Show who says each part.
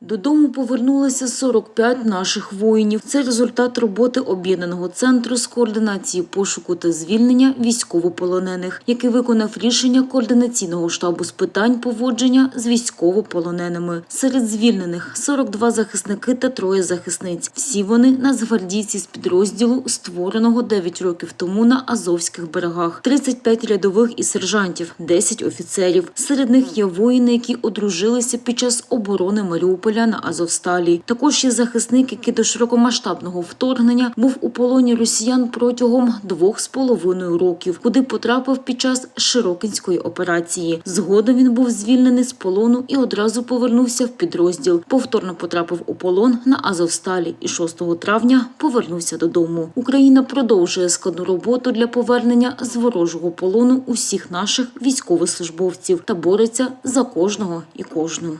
Speaker 1: Додому повернулися 45 наших воїнів. Це результат роботи об'єднаного центру з координації пошуку та звільнення військовополонених, який виконав рішення координаційного штабу з питань поводження з військовополоненими. Серед звільнених 42 захисники та троє захисниць. Всі вони нацгвардійці з підрозділу, створеного 9 років тому на Азовських берегах. 35 рядових і сержантів, 10 офіцерів. Серед них є воїни, які одружилися під час оборони Маріуполя на Азовсталі. Також є захисник, який до широкомасштабного вторгнення був у полоні росіян протягом двох з половиною років, куди потрапив під час Широкинської операції. Згодом він був звільнений з полону і одразу повернувся в підрозділ. Повторно потрапив у полон на Азовсталі і 6 травня повернувся додому. Україна продовжує складну роботу для повернення з ворожого полону усіх наших військовослужбовців та бореться за кожного і кожну.